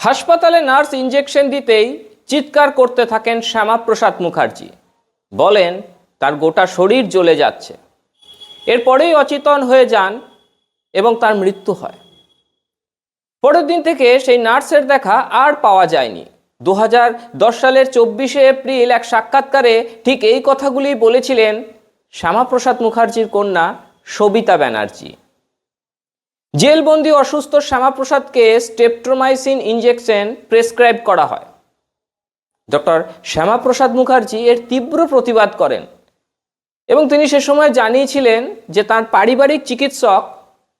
হাসপাতালে nurse injection দিতেই চিৎকার করতে থাকেন শ্যামাপ্রসাদ মুখার্জি। বলেন, তার গোটা শরীর জ্বলে যাচ্ছে। এরপরেই অচেতন হয়ে যান এবং তার মৃত্যু হয়। পরের দিন থেকে সেই নার্সের দেখা আর পাওয়া যায়নি। দু দশ সালের চব্বিশে এপ্রিল এক সাক্ষাৎকারে ঠিক এই কথাগুলি বলেছিলেন শ্যামাপ্রসাদ মুখার্জির কন্যা সবিতা ব্যানার্জি। জেলবন্দি অসুস্থ শ্যামাপ্রসাদকে স্টেপট্রোমাইসিন ইঞ্জেকশন প্রেসক্রাইব করা হয়। ডক্টর শ্যামাপ্রসাদ মুখার্জি এর তীব্র প্রতিবাদ করেন এবং তিনি সে সময় জানিয়েছিলেন যে তার পারিবারিক চিকিৎসক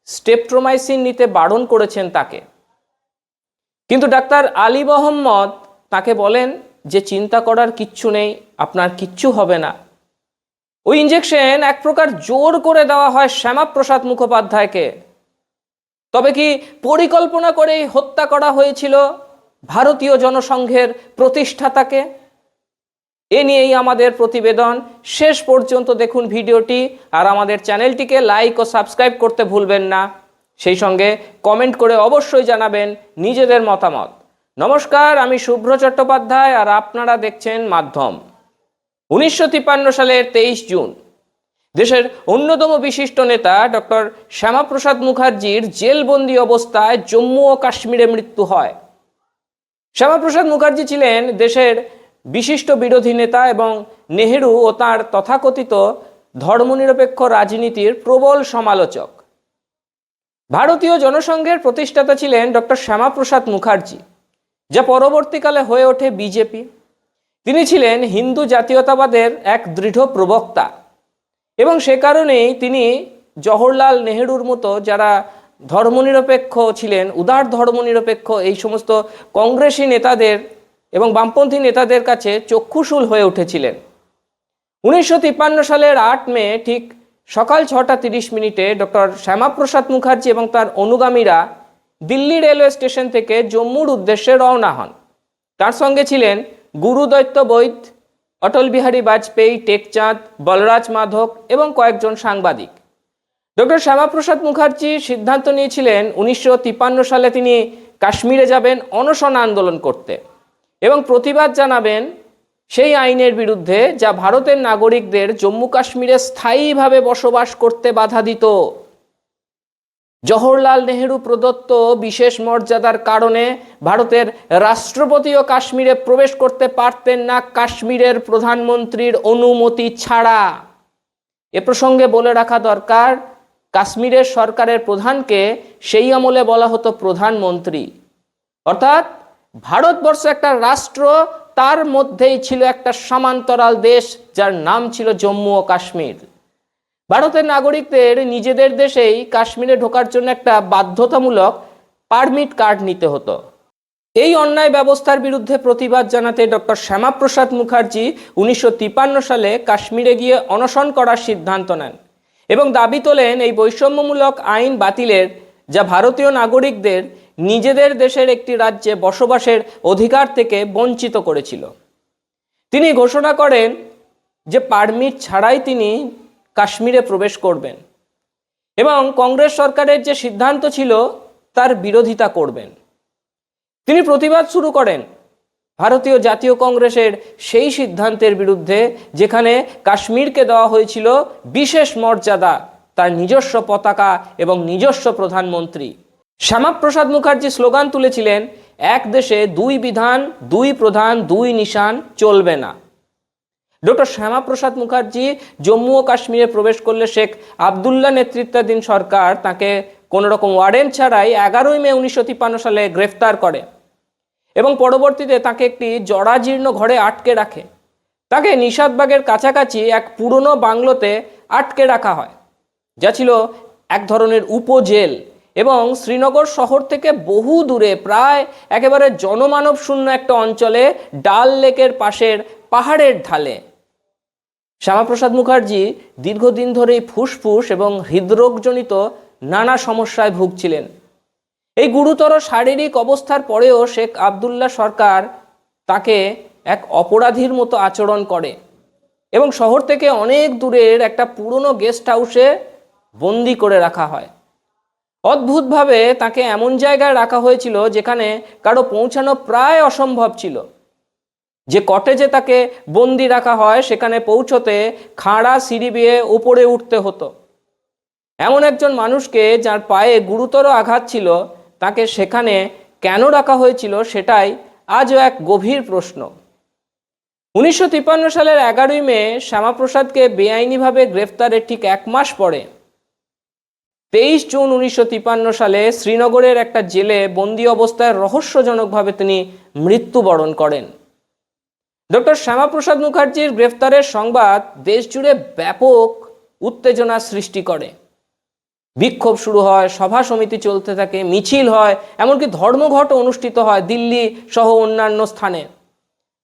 স্টেপট্রোমাইসিন নিতে বারণ করেছেন তাকে। কিন্তু ডাক্তার আলী মোহাম্মদ তাকে বলেন যে চিন্তা করার কিচ্ছু নেই, আপনার কিচ্ছু হবে না। ওই ইঞ্জেকশন এক প্রকার জোর করে দেওয়া হয় শ্যামাপ্রসাদ মুখোপাধ্যায়কে। তবে কি পরিকল্পনা করেই হত্যা করা হয়েছিল ভারতীয় জনসংঘের প্রতিষ্ঠাতাকে? এ নিয়েই আমাদের প্রতিবেদন। শেষ পর্যন্ত দেখুন ভিডিওটি আর আমাদের চ্যানেলটিকে লাইক ও সাবস্ক্রাইব করতে ভুলবেন না। সেই সঙ্গে কমেন্ট করে অবশ্যই জানাবেন নিজেদের মতামত। নমস্কার, আমি শুভ্র চট্টোপাধ্যায় আর আপনারা দেখছেন মাধ্যম। উনিশশো তিপ্পান্ন সালের তেইশ জুন। দেশের অন্যতম বিশিষ্ট নেতা ডক্টর শ্যামাপ্রসাদ মুখার্জির জেলবন্দি অবস্থায় জম্মু ও কাশ্মীরে মৃত্যু হয়। শ্যামাপ্রসাদ মুখার্জি ছিলেন দেশের বিশিষ্ট বিরোধী নেতা এবং নেহেরু ও তার তথাকথিত ধর্মনিরপেক্ষ রাজনীতির প্রবল সমালোচক। ভারতীয় জনসংঘের প্রতিষ্ঠাতা ছিলেন ডক্টর শ্যামাপ্রসাদ মুখার্জি, যা পরবর্তীকালে হয়ে ওঠে বিজেপি। তিনি ছিলেন হিন্দু জাতীয়তাবাদের এক দৃঢ় প্রবক্তা। এবং সে কারণেই তিনি জওহরলাল নেহেরুর মতো যারা ধর্মনিরপেক্ষ ছিলেন, উদার ধর্মনিরপেক্ষ এই সমস্ত কংগ্রেসী নেতাদের এবং বামপন্থী নেতাদের কাছে চক্ষুশূল হয়ে উঠেছিলেন। উনিশশো তিপ্পান্ন সালের আট মে ঠিক সকাল ছটা তিরিশ মিনিটে ডক্টর শ্যামাপ্রসাদ মুখার্জি এবং তার অনুগামীরা দিল্লি রেলওয়ে স্টেশন থেকে জম্মুর উদ্দেশ্যে রওনা হন। তার সঙ্গে ছিলেন গুরুদৈত্য বৈদ অটল বিহারী বাজপেয়ী, টেকচাঁদ, বলরাজ মাধব এবং কয়েকজন সাংবাদিক। ডক্টর শ্যামাপ্রসাদ মুখার্জি সিদ্ধান্ত নিয়েছিলেন উনিশশো তিপ্পান্ন সালে তিনি কাশ্মীরে যাবেন অনশন আন্দোলন করতে এবং প্রতিবাদ জানাবেন সেই আইনের বিরুদ্ধে যা ভারতের নাগরিকদের জম্মু কাশ্মীরে স্থায়ীভাবে বসবাস করতে বাধা দিত। জওহরলাল নেহেরু প্রদত্ত বিশেষ মর্যাদার কারণে ভারতের রাষ্ট্রপতিও কাশ্মীরে প্রবেশ করতে পারতেন না কাশ্মীরের প্রধানমন্ত্রীর অনুমতি ছাড়া। এ প্রসঙ্গে বলে রাখা দরকার, কাশ্মীরের সরকারের প্রধানকে সেই আমলে বলা হতো প্রধানমন্ত্রী। অর্থাৎ ভারতবর্ষ একটা রাষ্ট্র, তার মধ্যেই ছিল একটা সমান্তরাল দেশ, যার নাম ছিল জম্মু ও কাশ্মীর। ভারতের নাগরিকদের নিজেদের দেশেই কাশ্মীরে ঢোকার জন্য একটা বাধ্যতামূলক পারমিট কার্ড নিতে হতো। এই অন্যায় ব্যবস্থার বিরুদ্ধে প্রতিবাদ জানাতে ডক্টর শ্যামাপ্রসাদ মুখার্জি উনিশশো সালে কাশ্মীরে গিয়ে অনশন করার সিদ্ধান্ত নেন এবং দাবি তোলেন এই বৈষম্যমূলক আইন বাতিলের যা ভারতীয় নাগরিকদের নিজেদের দেশের একটি রাজ্যে বসবাসের অধিকার থেকে বঞ্চিত করেছিল। তিনি ঘোষণা করেন যে পারমিট ছাড়াই তিনি কাশ্মীরে প্রবেশ করবেন। এবং কংগ্রেস সরকারের যে সিদ্ধান্ত ছিল, তার বিরোধিতা করবেন। তিনি প্রতিবাদ শুরু করেন ভারতীয় জাতীয় কংগ্রেসের সেই সিদ্ধান্তের বিরুদ্ধে, যেখানে কাশ্মীরকে দেওয়া হয়েছিল বিশেষ মর্যাদা, তার নিজস্ব পতাকা এবং নিজস্ব প্রধানমন্ত্রী। শ্যামাপ্রসাদ মুখার্জি স্লোগান তুলেছিলেন, এক দেশে দুই বিধান, দুই প্রধান, দুই নিশান চলবে না। ডক্টর শ্যামাপ্রসাদ মুখার্জি জম্মু ও কাশ্মীরে প্রবেশ করলে শেখ আবদুল্লাহ নেতৃত্বাধীন সরকার তাকে কোনো রকম ওয়ারেন্ট ছাড়াই এগারোই মে উনিশশো তিপ্পান্ন সালে গ্রেফতার করে এবং পরবর্তীতে তাকে একটি জরাজীর্ণ ঘরে আটকে রাখে। তাকে নিষাদবাগের কাছাকাছি এক পুরনো বাংলোতে আটকে রাখা হয়। যা ছিল এক ধরনের উপজেল এবং শ্রীনগর শহর থেকে বহু দূরে, প্রায় একেবারে জনমানব শূন্য একটা অঞ্চলে ডাল লেকের পাশের পাহাড়ের ঢালে। শ্যামাপ্রসাদ মুখার্জি দীর্ঘদিন ধরেই ফুসফুস এবং হৃদরোগজনিত নানা সমস্যায় ভুগছিলেন। এই গুরুতর শারীরিক অবস্থার পরেও শেখ আবদুল্লাহ সরকার তাকে এক অপরাধীর মতো আচরণ করে এবং শহর থেকে অনেক দূরের একটা পুরনো গেস্ট হাউসে বন্দি করে রাখা হয়। অদ্ভুতভাবে তাকে এমন জায়গায় রাখা হয়েছিল যেখানে কারও পৌঁছানো প্রায় অসম্ভব ছিল। যে কটেজে তাকে বন্দি রাখা হয়, সেখানে পৌঁছতে খাড়া সিঁড়ি বেয়ে উপরে উঠতে হতো। এমন একজন মানুষকে যার পায়ে গুরুতর আঘাত ছিল, তাকে সেখানে কেন রাখা হয়েছিল সেটাই আজও এক গভীর প্রশ্ন। উনিশশো তিপ্পান্ন সালের এগারোই মে শ্যামাপ্রসাদকে বেআইনিভাবে গ্রেফতারের ঠিক এক মাস পরে, তেইশ জুন উনিশশো তিপ্পান্ন সালে শ্রীনগরের একটা জেলে বন্দি অবস্থায় রহস্যজনকভাবে তিনি মৃত্যুবরণ করেন। ডক্টর শ্যামাপ্রসাদ মুখার্জির গ্রেফতারের সংবাদ দেশজুড়ে ব্যাপক উত্তেজনা সৃষ্টি করে। বিক্ষোভ শুরু হয়, সভা সমিতি চলতে থাকে, মিছিল হয়, এমনকি ধর্মঘট অনুষ্ঠিত হয় দিল্লি সহ অন্যান্য স্থানে।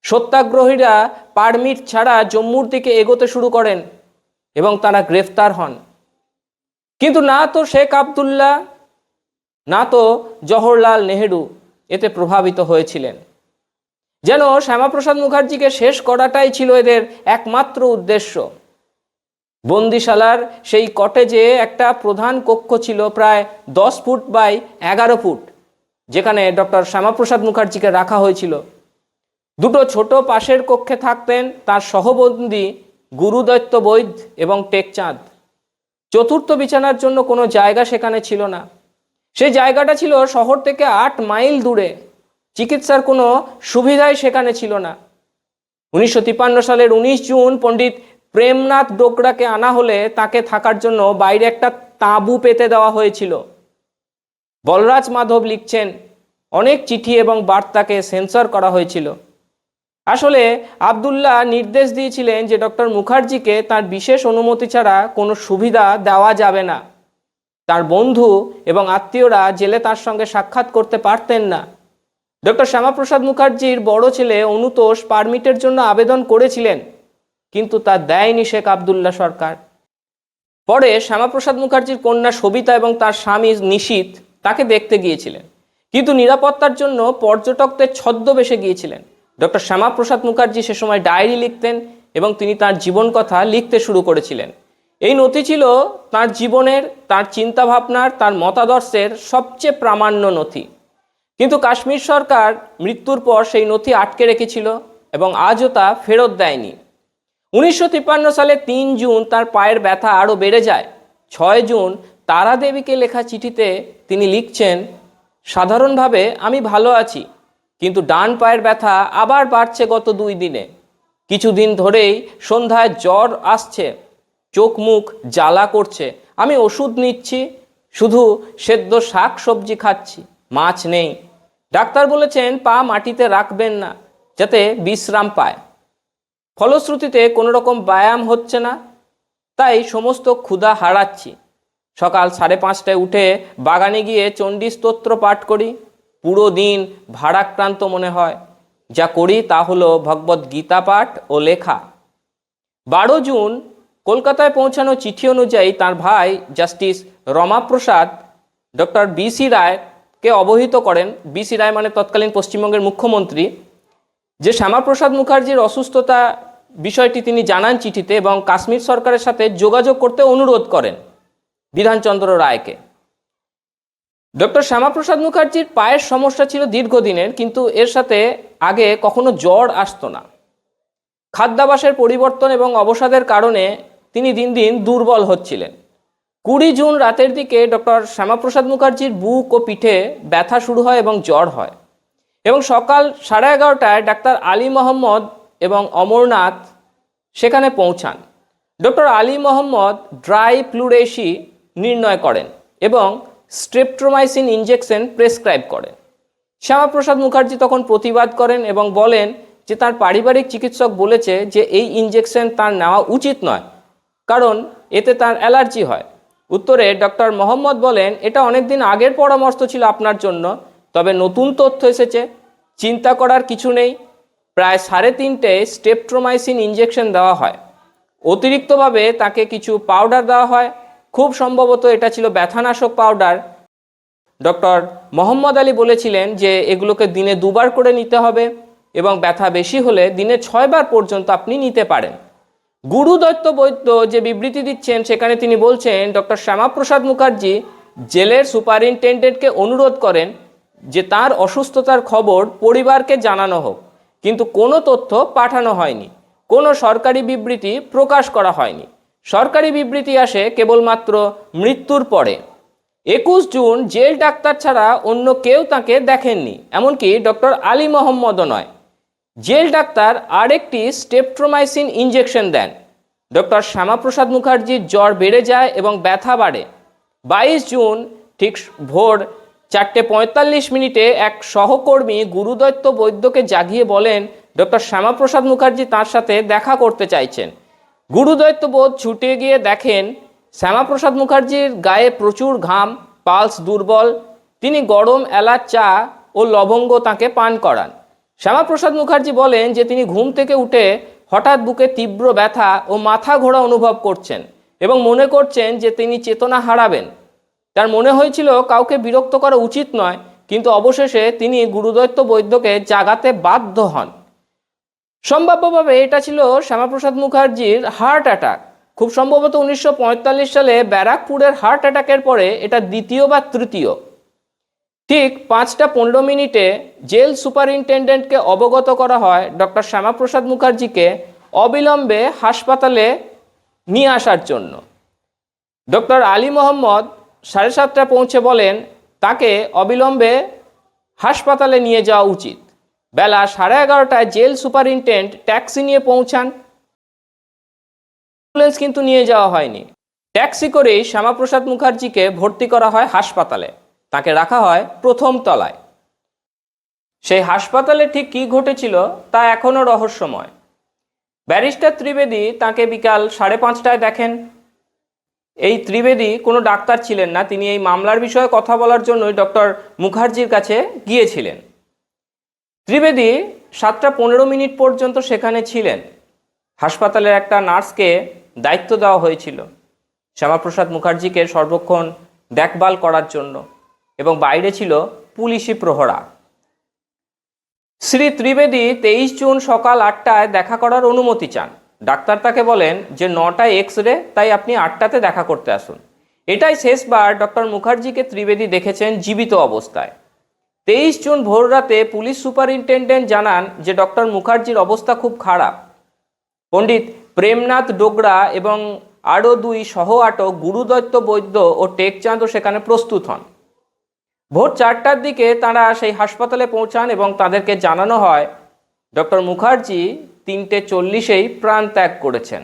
সত্যাগ্রহীরা পারমিট ছাড়া জম্মুর দিকে এগোতে শুরু করেন এবং তারা গ্রেফতার হন। কিন্তু না তো শেখ আবদুল্লাহ, না তো জওহরলাল নেহেরু এতে প্রভাবিত হয়েছিলেন। যেন শ্যামাপ্রসাদ মুখার্জিকে শেষ করাটাই ছিল এদের একমাত্র উদ্দেশ্য। বন্দিশালার সেই কটেজে একটা প্রধান কক্ষ ছিল প্রায় দশ ফুট বাই এগারো ফুট, যেখানে ডক্টর শ্যামাপ্রসাদ মুখার্জিকে রাখা হয়েছিল। দুটো ছোট পাশের কক্ষে থাকতেন তার সহবন্দী গুরুদত্ত বৈদ এবং টেকচাঁদ। চতুর্থ বিছানার জন্য কোনো জায়গা সেখানে ছিল না। সেই জায়গাটা ছিল শহর থেকে আট মাইল দূরে। চিকিৎসার কোনো সুবিধাই সেখানে ছিল না। উনিশশো তিপ্পান্ন সালের উনিশ জুন পণ্ডিত প্রেমনাথ ডোকরাকে আনা হলে তাকে থাকার জন্য বাইরে একটা তাঁবু পেতে দেওয়া হয়েছিল। বলরাজ মাধব লিখছেন, অনেক চিঠি এবং বার্তাকে সেন্সর করা হয়েছিল। আসলে আবদুল্লাহ নির্দেশ দিয়েছিলেন যে ডক্টর মুখার্জিকে তার বিশেষ অনুমতি ছাড়া কোনো সুবিধা দেওয়া যাবে না। তার বন্ধু এবং আত্মীয়রা জেলে তার সঙ্গে সাক্ষাৎ করতে পারতেন না। ডক্টর শ্যামাপ্রসাদ মুখার্জির বড় ছেলে অনুতোষ পারমিটের জন্য আবেদন করেছিলেন, কিন্তু তা দেয়নি শেখ আবদুল্লাহ সরকার। পরে শ্যামাপ্রসাদ মুখার্জির কন্যা সবিতা এবং তার স্বামী নিশীত তাকে দেখতে গিয়েছিলেন, কিন্তু নিরাপত্তার জন্য পর্যটকদের ছদ্মবেশে গিয়েছিলেন। ডক্টর শ্যামাপ্রসাদ মুখার্জি সে সময় ডায়েরি লিখতেন এবং তিনি তার জীবন কথা লিখতে শুরু করেছিলেন। এই নথি ছিল তার জীবনের, তার চিন্তাভাবনার, তার মতাদর্শের সবচেয়ে প্রামাণ্য নথি। কিন্তু কাশ্মীর সরকার মৃত্যুর পর সেই নথি আটকে রেখেছিল এবং আজও তা ফেরত দেয়নি। উনিশশো তিপ্পান্ন সালে তিন জুন তার পায়ের ব্যথা আরও বেড়ে যায়। ছয় জুন তারা দেবীকে লেখা চিঠিতে তিনি লিখছেন, সাধারণভাবে আমি ভালো আছি, কিন্তু ডান পায়ের ব্যথা আবার বাড়ছে গত দুই দিনে। কিছুদিন ধরেই সন্ধ্যায় জ্বর আসছে, চোখ মুখ জ্বালা করছে, আমি ওষুধ নিচ্ছি, শুধু সেদ্ধ শাক সবজি খাচ্ছি। মাছ নেই। ডাক্তার বলেছেন পা মাটিতে রাখবেন না, যাতে বিশ্রাম পায়। ফলশ্রুতিতে কোনো রকম ব্যায়াম হচ্ছে না, তাই সমস্ত ক্ষুধা হারাচ্ছি। সকাল সাড়ে পাঁচটায় উঠে বাগানে গিয়ে চণ্ডী স্তোত্র পাঠ করি। পুরো দিন ভারাক্রান্ত মনে হয়। যা করি তা হলো ভগবত গীতা পাঠ ও লেখা। বারো জুন, কলকাতায় পৌঁছানো চিঠি অনুযায়ী তার ভাই জাস্টিস রমাপ্রসাদ, ডক্টর বিসি রায়কে অবহিত করেন বিসি রায় মানে তৎকালীন পশ্চিমবঙ্গের মুখ্যমন্ত্রী, যে শ্যামাপ্রসাদ মুখার্জির অসুস্থতা বিষয়টি তিনি জানান চিঠিতে এবং কাশ্মীর সরকারের সাথে যোগাযোগ করতে অনুরোধ করেন বিধানচন্দ্র রায়কে। ডক্টর শ্যামাপ্রসাদ মুখার্জির পায়ের সমস্যা ছিল দীর্ঘদিনের, কিন্তু এর সাথে আগে কখনো জ্বর আসতো না। খাদ্যাভাসের পরিবর্তন এবং অবসাদের কারণে তিনি দিন দিন দুর্বল হচ্ছিলেন। কুড়ি জুন রাতের দিকে ডক্টর শ্যামাপ্রসাদ মুখার্জির বুক ও পিঠে ব্যথা শুরু হয় এবং জ্বর হয়। এবং সকাল সাড়ে এগারোটায় ডাক্তার আলী মোহাম্মদ এবং অমরনাথ সেখানে পৌঁছান। Doctor Ali Mohammad dry pleurisy নির্ণয় করেন এবং স্ট্রেপট্রোমাইসিন ইঞ্জেকশন প্রেসক্রাইব করেন। শ্যামাপ্রসাদ মুখার্জি তখন প্রতিবাদ করেন এবং বলেন যে তার পারিবারিক চিকিৎসক বলেছে যে এই ইঞ্জেকশন তার নেওয়া উচিত নয়, কারণ এতে তার অ্যালার্জি হয়। উত্তরে ডক্টর মোহাম্মদ বলেন, এটা অনেকদিন আগের পরামর্শ ছিল আপনার জন্য, তবে নতুন তথ্য এসেছে। চিন্তা করার কিছু নেই। প্রায় সাড়ে তিনটে স্টেপট্রোমাইসিন ইঞ্জেকশন দেওয়া হয়। অতিরিক্তভাবে তাকে কিছু পাউডার দেওয়া হয়। খুব সম্ভবত এটা ছিল ব্যথানাশক পাউডার। ডক্টর মোহাম্মদ আলী বলেছিলেন যে, এগুলোকে দিনে দুবার করে নিতে হবে এবং ব্যথা বেশি হলে দিনে ছয়বার পর্যন্ত আপনি নিতে পারেন। গুরু দত্ত বৈদ্য যে বিবৃতি দিচ্ছেন, সেখানে তিনি বলছেন, ডক্টর শ্যামাপ্রসাদ মুখার্জি জেলের সুপারিনটেন্ডেন্টকে অনুরোধ করেন যে তার অসুস্থতার খবর পরিবারকে জানানো হোক। কিন্তু কোনো তথ্য পাঠানো হয়নি। কোনো সরকারি বিবৃতি প্রকাশ করা হয়নি। সরকারি বিবৃতি আসে কেবলমাত্র মৃত্যুর পরে। একুশ জুন জেল ডাক্তার ছাড়া অন্য কেউ তাকে দেখেননি। এমনকি ডক্টর আলী মোহাম্মদও নয়। জেল ডাক্তার আরেকটি স্টেপট্রোমাইসিন ইঞ্জেকশন দেন। ডক্টর শ্যামাপ্রসাদ মুখার্জির জ্বর বেড়ে যায় এবং ব্যথা বাড়ে। বাইশ জুন, ঠিক ভোর চারটে পঁয়তাল্লিশ মিনিটে এক সহকর্মী গুরুদত্ত বৈদ্যকে জাগিয়ে বলেন, ডক্টর শ্যামাপ্রসাদ মুখার্জি তার সাথে দেখা করতে চাইছেন। গুরুদৈত্য বোধ ছুটে গিয়ে দেখেন, শ্যামাপ্রসাদ মুখার্জির গায়ে প্রচুর ঘাম, পালস দুর্বল, তিনি গরম এলাচ চা ও লবঙ্গ তাকে পান করান। শ্যামাপ্রসাদ মুখার্জি বলেন যে তিনি ঘুম থেকে উঠে হঠাৎ বুকে তীব্র ব্যথা ও মাথা ঘোরা অনুভব করছেন এবং মনে করছেন যে তিনি চেতনা হারাবেন। তার মনে হয়েছিল কাউকে বিরক্ত করা উচিত নয়, কিন্তু অবশেষে তিনি গুরুদত্ত বৈদ্যকে জাগাতে বাধ্য হন। সম্ভাব্যভাবে এটা ছিল শ্যামাপ্রসাদ মুখার্জির হার্ট অ্যাটাক। খুব সম্ভবত উনিশশো পঁয়তাল্লিশ সালে ব্যারাকপুরের হার্ট অ্যাটাকের পরে এটা দ্বিতীয় বা তৃতীয়। ঠিক পাঁচটা পনেরো মিনিটে জেল সুপারিনটেন্ডেন্টকে অবগত করা হয় ডক্টর শ্যামাপ্রসাদ মুখার্জিকে অবিলম্বে হাসপাতালে নিয়ে আসার জন্য। ডক্টর আলী মোহাম্মদ সাড়ে সাতটা পৌঁছে বলেন, তাকে অবিলম্বে হাসপাতালে নিয়ে যাওয়া উচিত। বেলা সাড়ে এগারোটায় জেল সুপারিনটেন্ডেন্ট ট্যাক্সি নিয়ে পৌঁছান। অ্যাম্বুলেন্স কিন্তু নিয়ে যাওয়া হয়নি। ট্যাক্সি করেই শ্যামাপ্রসাদ মুখার্জিকে ভর্তি করা হয় হাসপাতালে। তাকে রাখা হয় প্রথম তলায়। সেই হাসপাতালে ঠিক কী ঘটেছিল তা এখনও রহস্যময়। ব্যারিস্টার ত্রিবেদী তাকে বিকাল সাড়ে পাঁচটায় দেখেন। এই ত্রিবেদী কোনো ডাক্তার ছিলেন না, তিনি এই মামলার বিষয়ে কথা বলার জন্যই ডক্টর মুখার্জির কাছে গিয়েছিলেন। ত্রিবেদী সাতটা পনেরো মিনিট পর্যন্ত সেখানে ছিলেন। হাসপাতালের একটা নার্সকে দায়িত্ব দেওয়া হয়েছিল। শ্যামাপ্রসাদ মুখার্জিকে সর্বক্ষণ দেখভাল করার জন্য। এবং বাইরে ছিল পুলিশি প্রহরা। শ্রী ত্রিবেদী তেইশ জুন সকাল আটটায় দেখা করার অনুমতি চান। ডাক্তার তাকে বলেন যে নটায় এক্স রে তাই আপনি আটটাতে দেখা করতে আসুন। এটাই শেষবার ডক্টর মুখার্জিকে ত্রিবেদী দেখেছেন জীবিত অবস্থায়। তেইশ জুন ভোর রাতে পুলিশ সুপারিনটেন্ডেন্ট জানান যে ডক্টর মুখার্জির অবস্থা খুব খারাপ। পণ্ডিত প্রেমনাথ ডোগরা এবং আরও দুই সহ আটক গুরুদত্ত বৈদ্য ও টেকচাঁদও সেখানে প্রস্তুত হন। ভোর চারটার দিকে তারা সেই হাসপাতালে পৌঁছান এবং তাদেরকে জানানো হয়, ডক্টর মুখার্জি তিনটে চল্লিশেই প্রাণ ত্যাগ করেছেন।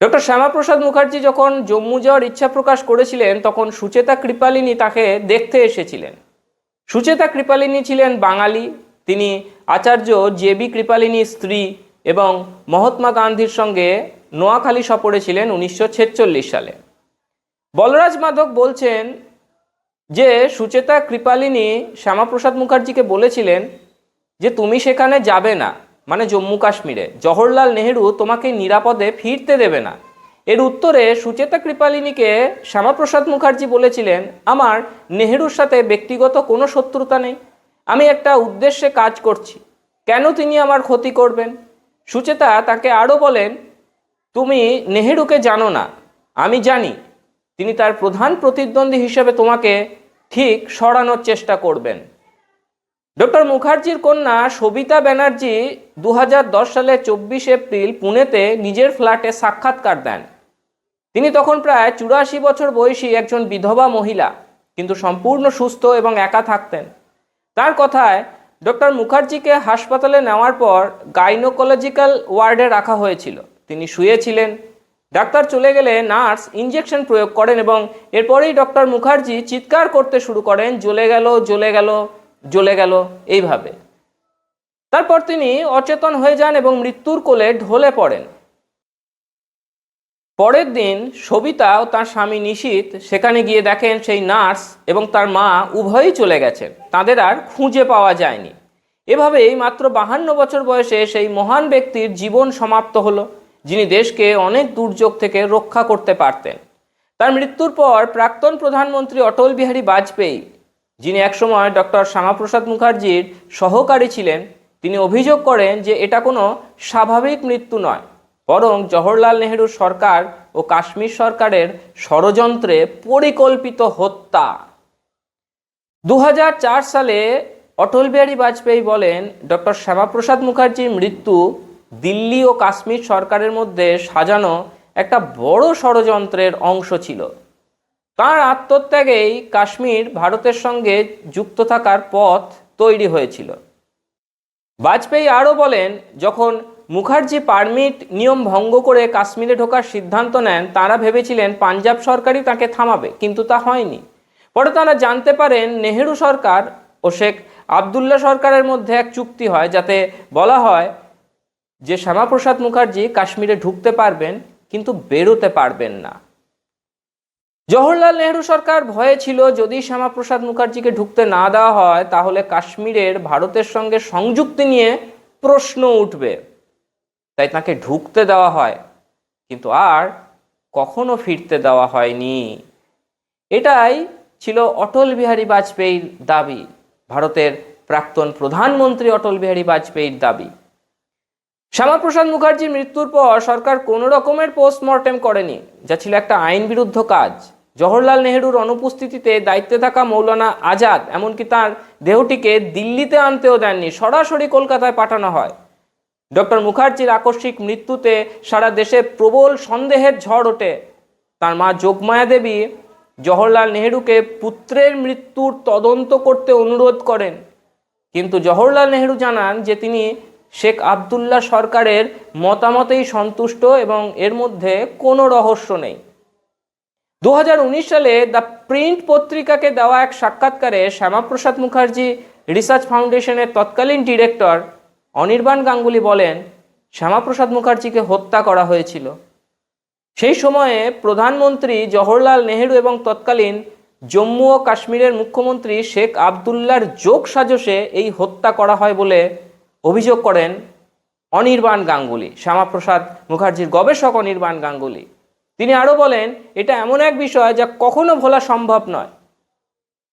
ডক্টর শ্যামাপ্রসাদ মুখার্জি যখন জম্মু যাওয়ার ইচ্ছা প্রকাশ করেছিলেন, তখন সুচেতা কৃপালিনী তাকে দেখতে এসেছিলেন। সুচেতা কৃপালিনী ছিলেন বাঙালি, তিনি আচার্য জেবি কৃপালিনীর স্ত্রী এবং মহাত্মা গান্ধীর সঙ্গে নোয়াখালী সফরে ছিলেন উনিশশো ছেচল্লিশ সালে। বলরাজ মাধব বলছেন যে সুচেতা কৃপালিনী শ্যামাপ্রসাদ মুখার্জিকে বলেছিলেন যে তুমি সেখানে যাবে না মানে জম্মু কাশ্মীরে। জওহরলাল নেহেরু তোমাকে নিরাপদে ফিরতে দেবে না। এর উত্তরে সুচেতা কৃপালিনীকে শ্যামাপ্রসাদ মুখার্জি বলেছিলেন, আমার নেহেরুর সাথে ব্যক্তিগত কোনো শত্রুতা নেই। আমি একটা উদ্দেশ্যে কাজ করছি। কেন তিনি আমার ক্ষতি করবেন? সুচেতা তাকে আরও বলেন, তুমি নেহেরুকে জানো না। আমি জানি তিনি তার প্রধান প্রতিদ্বন্দ্বী হিসেবে তোমাকে ঠিক সরানোর চেষ্টা করবেন। ডক্টর মুখার্জির কন্যা সবিতা ব্যানার্জি দু হাজার দশ সালে চব্বিশ এপ্রিল পুনেতে নিজের ফ্ল্যাটে সাক্ষাৎকার দেন। তিনি তখন প্রায় চুরাশি বছর বয়সী একজন বিধবা মহিলা, কিন্তু সম্পূর্ণ সুস্থ এবং একা থাকতেন। তার কথায় ডক্টর মুখার্জিকে হাসপাতালে নেওয়ার পর গাইনোকোলজিক্যাল ওয়ার্ডে রাখা হয়েছিল। তিনি শুয়েছিলেন ডাক্তার চলে গেলে নার্স ইঞ্জেকশন প্রয়োগ করেন এবং এরপরেই ডক্টর মুখার্জি চিৎকার করতে শুরু করেন, জ্বলে গেল জ্বলে গেল জ্বলে গেল, এইভাবে। তারপর তিনি অচেতন হয়ে যান এবং মৃত্যুর কোলে ঢলে পড়েন। পরের দিন সবিতা ও তার স্বামী নিশীত সেখানে গিয়ে দেখেন সেই নার্স এবং তার মা উভয়ই চলে গেছেন। তাদের আর খুঁজে পাওয়া যায়নি। এভাবেই মাত্র বাহান্ন বছর বয়সে সেই মহান ব্যক্তির জীবন সমাপ্ত হলো। যিনি দেশকে অনেক দুর্যোগ থেকে রক্ষা করতে পারতেন। তার মৃত্যুর পর প্রাক্তন প্রধানমন্ত্রী অটল বিহারী বাজপেয়ী, যিনি একসময় ডক্টর শ্যামাপ্রসাদ মুখার্জির সহকারী ছিলেন, তিনি অভিযোগ করেন যে এটা কোনো স্বাভাবিক মৃত্যু নয়, বরং জওহরলাল নেহেরু সরকার ও কাশ্মীর সরকারের ষড়যন্ত্রে পরিকল্পিত হত্যা। দু হাজার চার সালে অটল বিহারী বাজপেয়ী বলেন ডক্টর শ্যামাপ্রসাদ মুখার্জির মৃত্যু দিল্লি ও কাশ্মীর সরকারের মধ্যে সাজানো একটা বড় ষড়যন্ত্রের অংশ ছিল। তাঁর আত্মত্যাগেই কাশ্মীর ভারতের সঙ্গে যুক্ত থাকার পথ তৈরি হয়েছিল। বাজপেয়ী আরও বলেন, যখন মুখার্জি পারমিট নিয়ম ভঙ্গ করে কাশ্মীরে ঢোকার সিদ্ধান্ত নেন, তারা ভেবেছিলেন পাঞ্জাব সরকারই তাকে থামাবে, কিন্তু তা হয়নি। পরে তারা জানতে পারেন, নেহেরু সরকার ও শেখ আবদুল্লাহ সরকারের মধ্যে এক চুক্তি হয়, যাতে বলা হয় যে শ্যামাপ্রসাদ মুখার্জি কাশ্মীরে ঢুকতে পারবেন, কিন্তু বেরোতে পারবেন না। জওহরলাল নেহরু সরকার ভয়ে ছিল, যদি শ্যামাপ্রসাদ মুখার্জিকে ঢুকতে না দেওয়া হয়, তাহলে কাশ্মীরের ভারতের সঙ্গে সংযুক্তি নিয়ে প্রশ্ন উঠবে। তাই তাকে ঢুকতে দেওয়া হয়, কিন্তু আর কখনো ফিরতে দেওয়া হয়নি। এটাই ছিল অটল বিহারী বাজপেয়ীর দাবি, ভারতের প্রাক্তন প্রধানমন্ত্রী অটল বিহারী বাজপেয়ীর দাবি। শ্যামাপ্রসাদ মুখার্জির মৃত্যুর পর সরকার কোনো রকমের পোস্টমর্টেম করেনি, যা ছিল একটা আইন বিরুদ্ধ কাজ। জওহরলাল নেহরুর অনুপস্থিতিতে দায়িত্বে থাকা মৌলানা আজাদ, এমনকি তার দেহটিকে দিল্লিতে আনতেও দেননি, সরাসরি কলকাতায় পাঠানো হয়। ডক্টর মুখার্জির আকস্মিক মৃত্যুতে সারা দেশে প্রবল সন্দেহের ঝড় ওঠে। তার মা যোগমায়া দেবী জওহরলাল নেহেরুকে পুত্রের মৃত্যুর তদন্ত করতে অনুরোধ করেন। কিন্তু জওহরলাল নেহেরু জানান যে তিনি শেখ আবদুল্লাহ সরকারের মতামতেই সন্তুষ্ট এবং এর মধ্যে কোনো রহস্য নেই। দু হাজার উনিশ সালে দ্য প্রিন্ট পত্রিকাকে দেওয়া এক সাক্ষাৎকারে শ্যামাপ্রসাদ মুখার্জি, রিসার্চ ফাউন্ডেশনের তৎকালীন ডিরেক্টর অনির্বাণ গাঙ্গুলি বলেন, শ্যামাপ্রসাদ মুখার্জিকে হত্যা করা হয়েছিল। সেই সময়ে প্রধানমন্ত্রী জওহরলাল নেহেরু এবং তৎকালীন জম্মু ও কাশ্মীরের মুখ্যমন্ত্রী শেখ আবদুল্লার যোগ সাজসে এই হত্যা করা হয় বলে অভিযোগ করেন অনির্বাণ গাঙ্গুলি, শ্যামাপ্রসাদ মুখার্জির গবেষক অনির্বাণ গাঙ্গুলি। তিনি আরও বলেন, এটা এমন এক বিষয় যা কখনো ভোলা সম্ভব নয়।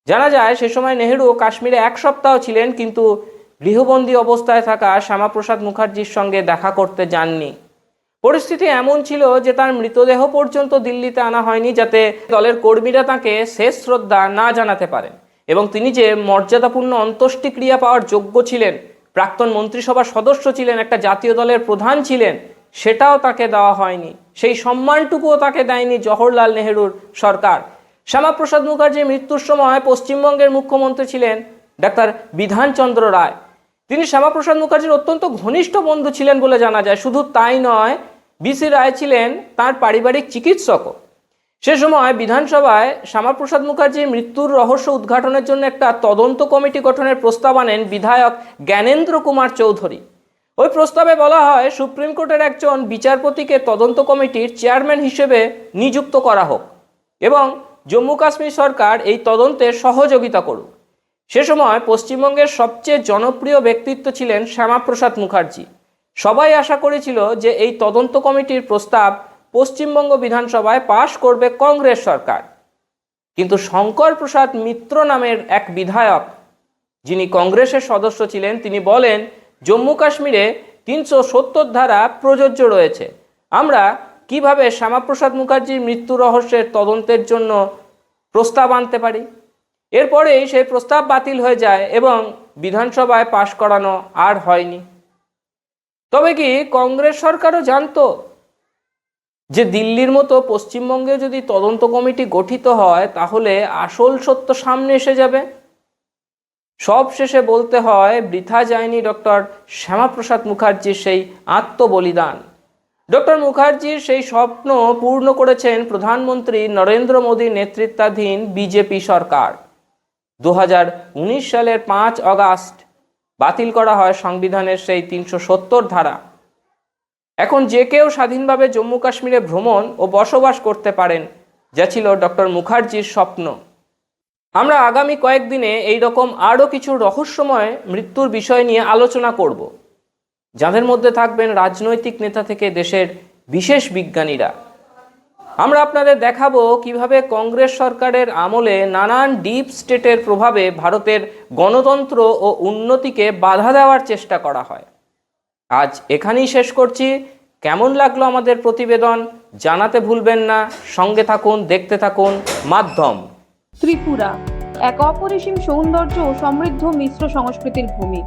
জানা যায়, সে সময় নেহেরু কাশ্মীরে এক সপ্তাহ ছিলেন, কিন্তু গৃহবন্দী অবস্থায় থাকা শ্যামাপ্রসাদ মুখার্জির সঙ্গে দেখা করতে যাননি। পরিস্থিতি এমন ছিল যে তার মৃতদেহ পর্যন্ত দিল্লিতে আনা হয়নি, যাতে দলের কর্মীরা তাকে শেষ শ্রদ্ধা না জানাতে পারেন। এবং তিনি যে মর্যাদাপূর্ণ অন্ত্যেষ্টিক্রিয়া পাওয়ার যোগ্য ছিলেন প্রাক্তন মন্ত্রিসভার সদস্য ছিলেন, একটা জাতীয় দলের প্রধান ছিলেন, সেটাও তাকে দেওয়া হয়নি। সেই সম্মানটুকুও তাকে দেয়নি জওহরলাল নেহেরুর সরকার। শ্যামাপ্রসাদ মুখার্জির মৃত্যুর সময় পশ্চিমবঙ্গের মুখ্যমন্ত্রী ছিলেন ডাক্তার বিধানচন্দ্র রায়। তিনি শ্যামাপ্রসাদ মুখার্জির অত্যন্ত ঘনিষ্ঠ বন্ধু ছিলেন বলে জানা যায়। শুধু তাই নয় বিসি রায় ছিলেন তার পারিবারিক চিকিৎসকও। সে সময় বিধানসভায় শ্যামাপ্রসাদ মুখার্জির মৃত্যুর রহস্য উদ্ঘাটনের জন্য একটা তদন্ত কমিটি গঠনের প্রস্তাব আনেন বিধায়ক জ্ঞানেন্দ্র কুমার চৌধুরী। ওই প্রস্তাবে বলা হয়, সুপ্রিম কোর্টের একজন বিচারপতিকে তদন্ত কমিটির চেয়ারম্যান হিসেবে নিযুক্ত করা হোক এবং জম্মু কাশ্মীর সরকার এই তদন্তে সহযোগিতা করুক। সে সময় পশ্চিমবঙ্গের সবচেয়ে জনপ্রিয় ব্যক্তিত্ব ছিলেন শ্যামাপ্রসাদ মুখার্জি। সবাই আশা করেছিল যে এই তদন্ত কমিটির প্রস্তাব পশ্চিমবঙ্গ বিধানসভায় পাশ করবে কংগ্রেস সরকার। কিন্তু শঙ্কর প্রসাদ মিত্র নামের এক বিধায়ক, যিনি কংগ্রেসের সদস্য ছিলেন, তিনি বলেন, জম্মু কাশ্মীরে তিনশো সত্তর ধারা প্রযোজ্য রয়েছে। আমরা কীভাবে শ্যামাপ্রসাদ মুখার্জির মৃত্যু রহস্যের তদন্তের জন্য প্রস্তাব আনতে পারি? এরপরেই সেই প্রস্তাব বাতিল হয়ে যায় এবং বিধানসভায় পাশ করানো আর হয়নি। তবে কি কংগ্রেস সরকারও জানতো যে দিল্লির মতো পশ্চিমবঙ্গে যদি তদন্ত কমিটি গঠিত হয়, তাহলে আসল সত্য সামনে এসে যাবে। সব শেষে বলতে হয়, বৃথা যায়নি ডক্টর শ্যামাপ্রসাদ মুখার্জির সেই আত্মবলিদান। ডক্টর মুখার্জির সেই স্বপ্ন পূর্ণ করেছেন প্রধানমন্ত্রী নরেন্দ্র মোদীর নেতৃত্বাধীন বিজেপি সরকার। দু হাজার উনিশ সালের পাঁচ অগাস্ট বাতিল করা হয় সংবিধানের সেই তিনশো সত্তর ধারা। এখন যে কেউ স্বাধীনভাবে জম্মু কাশ্মীরে ভ্রমণ ও বসবাস করতে পারেন, যা ছিল ডক্টর মুখার্জির স্বপ্ন। আমরা আগামী কয়েকদিনে এই রকম আরও কিছু রহস্যময় মৃত্যুর বিষয় নিয়ে আলোচনা করব, যাদের মধ্যে থাকবেন রাজনৈতিক নেতা থেকে দেশের বিশেষ বিজ্ঞানীরা। আমরা আপনাদের দেখাবো কীভাবে কংগ্রেস সরকারের আমলে নানান ডিপ স্টেটের প্রভাবে ভারতের গণতন্ত্র ও উন্নতিকে বাধা দেওয়ার চেষ্টা করা হয়। আজ এখানেই শেষ করছি। কেমন লাগল আমাদের প্রতিবেদন? জানাতে ভুলবেন না। সঙ্গে থাকুন, দেখতে থাকুন। মাধ্যম। ত্রিপুরা, এক অপরিসীম সৌন্দর্য ও সমৃদ্ধ মিশ্র সংস্কৃতির ভূমি।